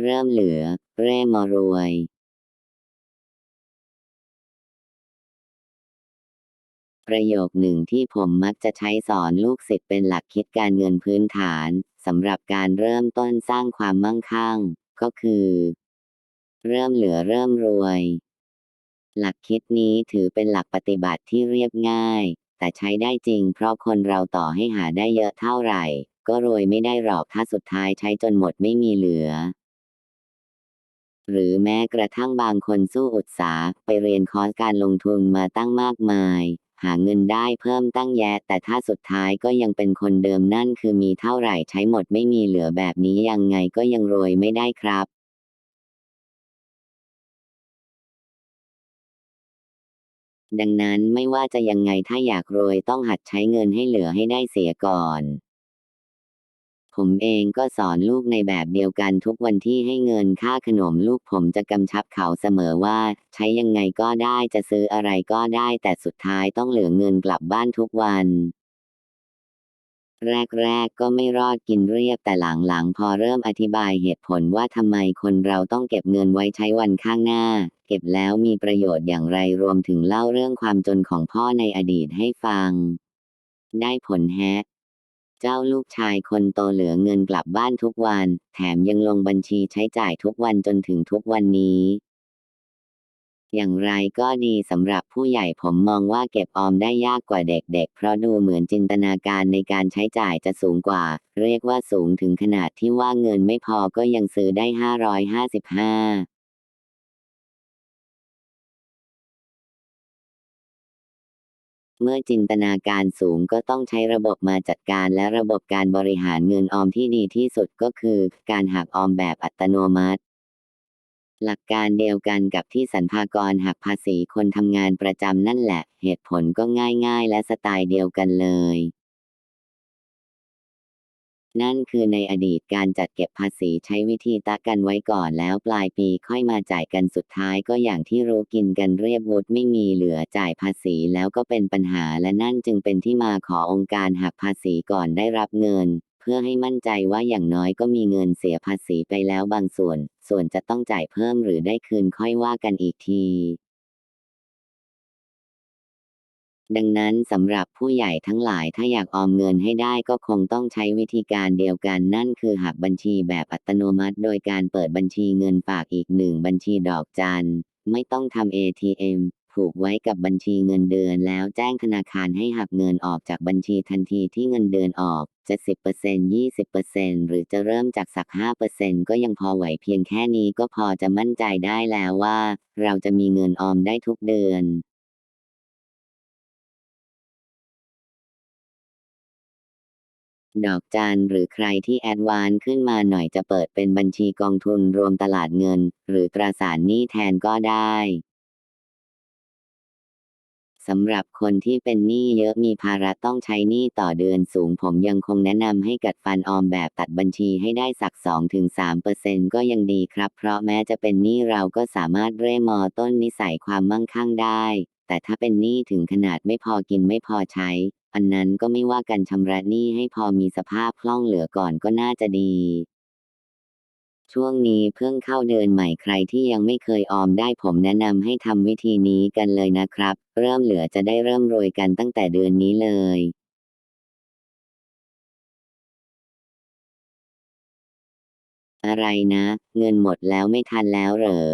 เริ่มเหลือเร่มารวยประโยคหนึ่งที่ผมมักจะใช้สอนลูกศิษย์เป็นหลักคิดการเงินพื้นฐานสำหรับการเริ่มต้นสร้างความมั่งคั่ง ก็คือ เริ่มเหลือเริ่มรวย หลักคิดนี้ถือเป็นหลักปฏิบัติที่เรียบง่าย แต่ใช้ได้จริงเพราะคนเราต่อให้หาได้เยอะเท่าไหร่ ก็รวยไม่ได้หรอกถ้าสุดท้ายใช้จนหมดไม่มีเหลือ หรือแม้กระทั่งบางคนสู้อุตสาห์ไปเรียนคอร์สการลงทุนมาตั้งมากมาย หาเงินได้เพิ่มตั้งแยะ แต่ถ้าสุดท้ายก็ยังเป็นคนเดิมนั่นคือมีเท่าไหร่ใช้หมดไม่มีเหลือแบบนี้ยังไงก็ยังรวยไม่ได้ครับดังนั้นไม่ว่าจะยังไงถ้าอยากรวยต้องหัดใช้เงินให้เหลือให้ได้เสียก่อน ผมเองก็สอนลูกในแบบเดียวกันทุกวันที่ให้เงินค่าขนมลูกผมจะกำชับเขาเสมอว่า ใช้ยังไงก็ได้จะซื้ออะไรก็ได้ แต่สุดท้ายต้องเหลือเงินกลับบ้านทุกวัน แรกๆก็ไม่รอดกินเรียบแต่หลังๆพอเริ่มอธิบายเหตุผลว่าทำไมคนเราต้องเก็บเงินไว้ใช้วันข้างหน้า เก็บแล้วมีประโยชน์อย่างไรรวมถึงเล่าเรื่องความจนของพ่อในอดีตให้ฟัง ได้ผลแฮะ เจ้าลูกชายคนโตเหลือเงินกลับบ้านทุกวัน แถมยังลงบัญชีใช้จ่ายทุกวันจนถึงทุกวันนี้ อย่างไรก็ดีสำหรับผู้ใหญ่ผมมองว่าเก็บออมได้ยากกว่าเด็กๆ เพราะดูเหมือนจินตนาการในการใช้จ่ายจะสูงกว่า เรียกว่าสูงถึงขนาดที่ว่าเงินไม่พอก็ยังซื้อได้ 555 เมื่อจินตนาการสูงก็ต้องใช้ระบบมาจัดการและระบบการบริหารเงินออมที่ดีที่สุดก็คือการหักออมแบบอัตโนมัติ หลักการเดียวกันกับที่สรรพากรหักภาษีคนทำงานประจำนั่นแหละ เหตุผลก็ง่ายๆ และสไตล์เดียวกันเลย นั่นคือในอดีตการจัดเก็บภาษีใช้วิธีตะกันไว้ก่อนแล้วปลายปีค่อยมาจ่ายกันสุดท้ายก็อย่างที่รู้กินกันเรียบวุฒไม่มีเหลือจ่ายภาษีแล้วก็เป็นปัญหาและนั่นจึงเป็นที่มาขอองค์การหักภาษีก่อนได้รับเงิน เพื่อให้มั่นใจว่าอย่างน้อยก็มีเงินเสียภาษีไปแล้วบางส่วน ส่วนจะต้องจ่ายเพิ่มหรือได้คืนค่อยว่ากันอีกที ดังนั้นสำหรับผู้ใหญ่ทั้งหลายถ้าอยากออมเงินให้ได้ก็คงต้องใช้วิธีการเดียวกันนั่นคือหักบัญชีแบบอัตโนมัติ โดยการเปิดบัญชีเงินฝากอีกหนึ่งบัญชีดอกจันไม่ต้องทำ ATM ผูกไว้กับบัญชีเงินเดือนแล้วแจ้งธนาคารให้หักเงินออกจากบัญชีทันทีที่เงินเดือนออก จะ 10% 20%หรือจะเริ่มจากสัก 5%ก็ยังพอไหวเพียงแค่นี้ก็พอจะมั่นใจได้แล้วว่า เราจะมีเงินออมได้ทุกเดือน ดอกจันหรือใครที่แอดวานซ์ขึ้นมาหน่อยจะเปิดเป็นบัญชีกองทุนรวมตลาดเงิน หรือตราสารหนี้แทนก็ได้สำหรับคนที่เป็นหนี้เยอะมีภาระต้องใช้หนี้ต่อเดือนสูงผมยังคงแนะนำให้กัดฟันออมแบบตัดบัญชีให้ได้สัก 2-3%ก็ยังดีครับ เพราะแม้จะเป็นหนี้เราก็สามารถเร่มอต้นนิสัยความมั่งคั่งได้ แต่ถ้าเป็นหนี้ถึงขนาดไม่พอกินไม่พอใช้ อันนั้นก็ไม่ว่ากันชำระหนี้ให้พอมีสภาพคล่องเหลือก่อนก็น่าจะดี ช่วงนี้เพิ่งเข้าเดือนใหม่ใครที่ยังไม่เคยออมได้ผมแนะนำให้ทำวิธีนี้กันเลยนะครับ เริ่มเหลือจะได้เริ่มรวยกันตั้งแต่เดือนนี้เลยอะไรนะ เงินหมดแล้วไม่ทันแล้วเหรอ